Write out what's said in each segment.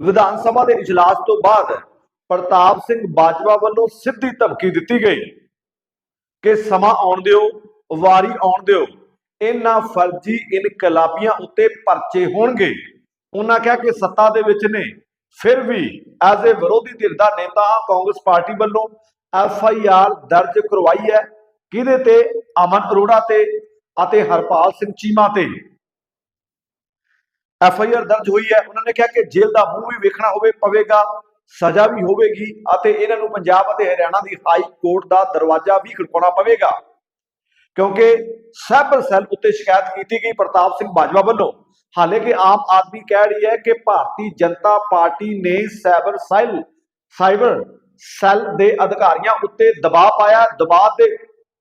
ਵਿਧਾਨ ਸਭਾ ਦੇ ਇਜਲਾਸ ਤੋਂ ਬਾਅਦ ਪ੍ਰਤਾਪ ਸਿੰਘ ਬਾਜਵਾ ਵੱਲੋਂ ਸਿੱਧੀ ਧਮਕੀ ਦਿੱਤੀ ਗਈ ਕਿ ਸਮਾਂ ਆਉਣ ਦਿਓ, ਵਾਰੀ ਆਉਣ ਦਿਓ। ਇਹਨਾਂ ਫਰਜ਼ੀ ਇਨਕਲਾਬੀਆਂ ਉੱਤੇ ਪਰਚੇ ਹੋਣਗੇ। ਉਹਨਾਂ ਕਿਹਾ ਕਿ ਸੱਤਾ ਦੇ ਵਿੱਚ ਨੇ। ਫਿਰ ਵੀ ਐਜ਼ ਅ ਵਿਰੋਧੀ ਧਿਰ ਦਾ ਨੇਤਾ ਕਾਂਗਰਸ ਪਾਰਟੀ ਵੱਲੋਂ ਐਫ ਆਈ ਆਰ ਦਰਜ ਕਰਵਾਈ ਹੈ। ਕਿਹਦੇ ਤੇ? ਅਮਨ ਅਰੋੜਾ ਤੇ ਅਤੇ ਹਰਪਾਲ ਸਿੰਘ ਚੀਮਾ ਤੇ। ਐਫ ਆਈ ਆਰ ਦਰਜ ਹੋਈ ਹੈ। ਉਹਨਾਂ ਨੇ ਕਿਹਾ ਕਿ ਜੇਲ੍ਹ ਦਾ ਮੂੰਹ ਵੀ ਵੇਖਣਾ ਹੋਵੇ, ਪਵੇਗਾ, ਸਜ਼ਾ ਵੀ ਹੋਵੇਗੀ ਅਤੇ ਇਹਨਾਂ ਨੂੰ ਪੰਜਾਬ ਅਤੇ ਹਰਿਆਣਾ ਦੀ ਹਾਈ ਕੋਰਟ ਦਾ ਦਰਵਾਜ਼ਾ ਵੀ ਖੜਕਾਉਣਾ ਪਵੇਗਾ। ਕਿਉਂਕਿ ਸਾਈਬਰ ਸੈੱਲ ਉੱਤੇ ਸ਼ਿਕਾਇਤ ਕੀਤੀ ਗਈ ਪ੍ਰਤਾਪ ਸਿੰਘ ਬਾਜਵਾ ਵੱਲੋਂ। ਹਾਲੇ ਕਿ ਆਮ ਆਦਮੀ ਕਹਿ ਰਹੀ ਹੈ ਕਿ ਭਾਰਤੀ ਜਨਤਾ ਪਾਰਟੀ ਨੇ ਸਾਈਬਰ ਸੈੱਲ ਸਾਈਬਰ ਸੈੱਲ ਦੇ ਅਧਿਕਾਰੀਆਂ ਉੱਤੇ ਦਬਾਅ ਪਾਇਆ। ਦਬਾਅ ਦੇ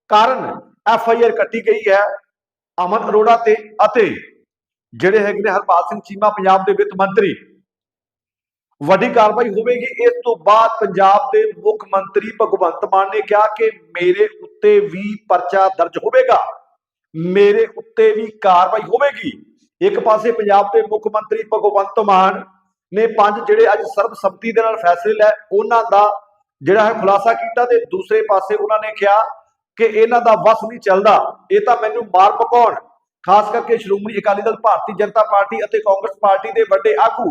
ਕਾਰਨ ਐਫ ਆਈ ਆਰ ਕੱਟੀ ਗਈ ਹੈ। ਅਮਨ ਅਰੋੜਾ ਤੇ ਅਤੇ ਜਿਹੜੇ ਹੈਗੇ ਨੇ ਹਰਪਾਲ ਸਿੰਘ ਚੀਮਾ, ਪੰਜਾਬ ਦੇ ਵਿੱਤ ਮੰਤਰੀ। ਵੱਡੀ ਕਾਰਵਾਈ ਹੋਵੇਗੀ। ਇਸ ਤੋਂ ਬਾਅਦ ਪੰਜਾਬ ਦੇ ਮੁੱਖ ਮੰਤਰੀ ਭਗਵੰਤ ਮਾਨ ਨੇ ਕਿਹਾ ਕਿ ਮੇਰੇ ਉੱਤੇ ਵੀ ਪਰਚਾ ਦਰਜ ਹੋਵੇਗਾ। ਮੇਰੇ ਉੱਤੇ ਵੀ ਕਾਰਵਾਈ ਹੋਵੇਗੀ। ਇੱਕ ਪਾਸੇ ਪੰਜਾਬ ਦੇ ਮੁੱਖ ਮੰਤਰੀ ਭਗਵੰਤ ਮਾਨ ਨੇ ਪੰਜ ਜਿਹੜੇ ਅੱਜ ਸਰਬਸੰਮਤੀ ਦੇ ਨਾਲ ਫੈਸਲੇ ਲੈ ਉਹਨਾਂ ਦਾ ਜਿਹੜਾ ਹੈ ਖੁਲਾਸਾ ਕੀਤਾ ਤੇ ਦੂਸਰੇ ਪਾਸੇ ਉਹਨਾਂ ਨੇ ਕਿਹਾ ਕਿ ਇਹਨਾਂ ਦਾ ਵਸ ਨਹੀਂ ਚੱਲਦਾ। ਇਹ ਤਾਂ ਮੈਨੂੰ ਮਾਰ ਪਕਾਉਣ। ਖਾਸ ਕਰਕੇ ਸ਼੍ਰੋਮਣੀ ਅਕਾਲੀ ਦਲ, ਭਾਰਤੀ ਜਨਤਾ ਪਾਰਟੀ ਅਤੇ ਕਾਂਗਰਸ ਪਾਰਟੀ ਦੇ ਵੱਡੇ ਆਗੂ।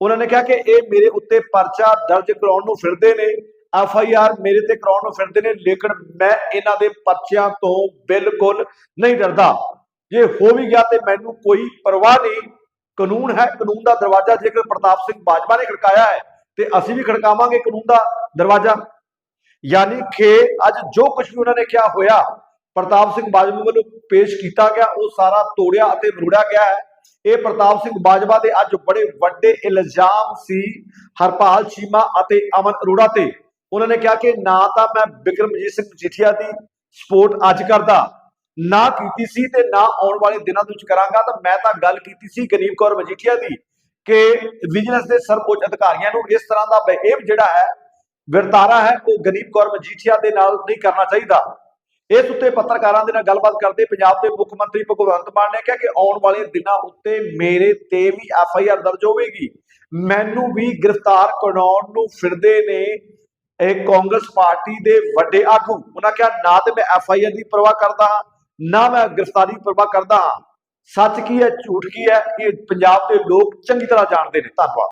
ਉਹਨਾਂ ਨੇ ਕਿਹਾ ਕਿ ਇਹ ਮੇਰੇ ਉੱਤੇ ਪਰਚਾ ਦਰਜ ਕਰਾਉਣ ਨੂੰ ਫਿਰਦੇ ਨੇ। ਐਫ ਆਈ ਆਰ ਮੇਰੇ ਤੇ ਕਰਾਉਣ ਨੂੰ ਫਿਰਦੇ ਨੇ, ਲੇਕਿਨ ਮੈਂ ਇਹਨਾਂ ਦੇ ਪਰਚਿਆਂ ਤੋਂ ਬਿਲਕੁਲ ਨਹੀਂ ਡਰਦਾ। ਜੇ ਹੋ ਵੀ ਗਿਆ ਤੇ ਮੈਨੂੰ ਕੋਈ ਪਰਵਾਹ ਨਹੀਂ। ਕਾਨੂੰਨ ਹੈ, ਕਾਨੂੰਨ ਦਾ ਦਰਵਾਜ਼ਾ ਜੇਕਰ ਪ੍ਰਤਾਪ ਸਿੰਘ ਬਾਜਵਾ ਨੇ ਖੜਕਾਇਆ ਹੈ, ਤੇ ਅਸੀਂ ਵੀ ਖੜਕਾਵਾਂਗੇ ਕਾਨੂੰਨ ਦਾ ਦਰਵਾਜ਼ਾ। ਯਾਨੀ ਕਿ ਅੱਜ ਜੋ ਕੁਝ ਵੀ ਉਹਨਾਂ ਨੇ ਕਿਹਾ ਹੋਇਆ, ਪ੍ਰਤਾਪ ਸਿੰਘ ਬਾਜਵਾ ਵੱਲੋਂ ਪੇਸ਼ ਕੀਤਾ ਗਿਆ, ਉਹ ਸਾਰਾ ਤੋੜਿਆ ਅਤੇ ਮਰੋੜਿਆ ਗਿਆ ਹੈ। ਇਹ ਪ੍ਰਤਾਪ ਸਿੰਘ ਬਾਜਵਾ ਦੇ ਅੱਜ ਬੜੇ ਵੱਡੇ ਇਲਜ਼ਾਮ ਸੀ ਹਰਪਾਲ ਚੀਮਾ ਅਤੇ ਅਮਨ ਅਰੋੜਾ ਤੇ। ਉਹਨਾਂ ਨੇ ਕਿਹਾ ਕਿ ਨਾ ਤਾਂ ਮੈਂ ਬਿਕਰਮਜੀਤ ਸਿੰਘ ਮਜੀਠੀਆ ਦੀ ਸਪੋਰਟ ਅੱਜ ਕਰਦਾ, ਨਾ ਕੀਤੀ ਸੀ ਤੇ ਨਾ ਆਉਣ ਵਾਲੇ ਦਿਨਾਂ ਦੇ ਵਿੱਚ ਕਰਾਂਗਾ ਤਾਂ ਮੈਂ ਤਾਂ ਗੱਲ ਕੀਤੀ ਸੀ ਗਨੀਬ ਕੌਰ ਮਜੀਠੀਆ ਦੀ ਕਿ ਵਿਜੀਲੈਂਸ ਦੇ ਸਰਵਉੱਚ ਅਧਿਕਾਰੀਆਂ ਨੂੰ ਇਸ ਤਰ੍ਹਾਂ ਦਾ ਬਿਹੇਵ ਜਿਹੜਾ ਹੈ, ਵਰਤਾਰਾ ਹੈ, ਉਹ ਗਰੀਬ ਕੌਰ ਮਜੀਠੀਆ ਦੇ ਨਾਲ ਨਹੀਂ ਕਰਨਾ ਚਾਹੀਦਾ। ਇਸ ਉੱਤੇ ਪੱਤਰਕਾਰਾਂ ਦੇ ਨਾਲ ਗੱਲਬਾਤ ਕਰਦੇ ਪੰਜਾਬ ਦੇ ਮੁੱਖ ਮੰਤਰੀ ਭਗਵੰਤ ਮਾਨ ਨੇ ਕਿਹਾ ਕਿ ਆਉਣ ਵਾਲੇ ਦਿਨਾਂ ਉੱਤੇ ਮੇਰੇ ਤੇ ਵੀ ਐਫ ਆਈ ਆਰ ਦਰਜ ਹੋਵੇਗੀ। ਮੈਨੂੰ ਵੀ ਗ੍ਰਿਫਤਾਰ ਕਰਾਉਣ ਨੂੰ ਫਿਰਦੇ ਨੇ ਇਹ ਕਾਂਗਰਸ ਪਾਰਟੀ ਦੇ ਵੱਡੇ ਆਗੂ। ਉਹਨਾਂ ਕਿਹਾ, ਨਾ ਤੇ ਮੈਂ ਐਫ ਆਈ ਆਰ ਦੀ ਪਰਵਾਹ ਕਰਦਾ ਹਾਂ, ਨਾ ਮੈਂ ਗ੍ਰਿਫਤਾਰੀ ਦੀ ਪਰਵਾਹ ਕਰਦਾ ਹਾਂ। ਸੱਚ ਕੀ ਹੈ, ਝੂਠ ਕੀ ਹੈ, ਇਹ ਪੰਜਾਬ ਦੇ ਲੋਕ ਚੰਗੀ ਤਰ੍ਹਾਂ ਜਾਣਦੇ ਨੇ। ਧੰਨਵਾਦ।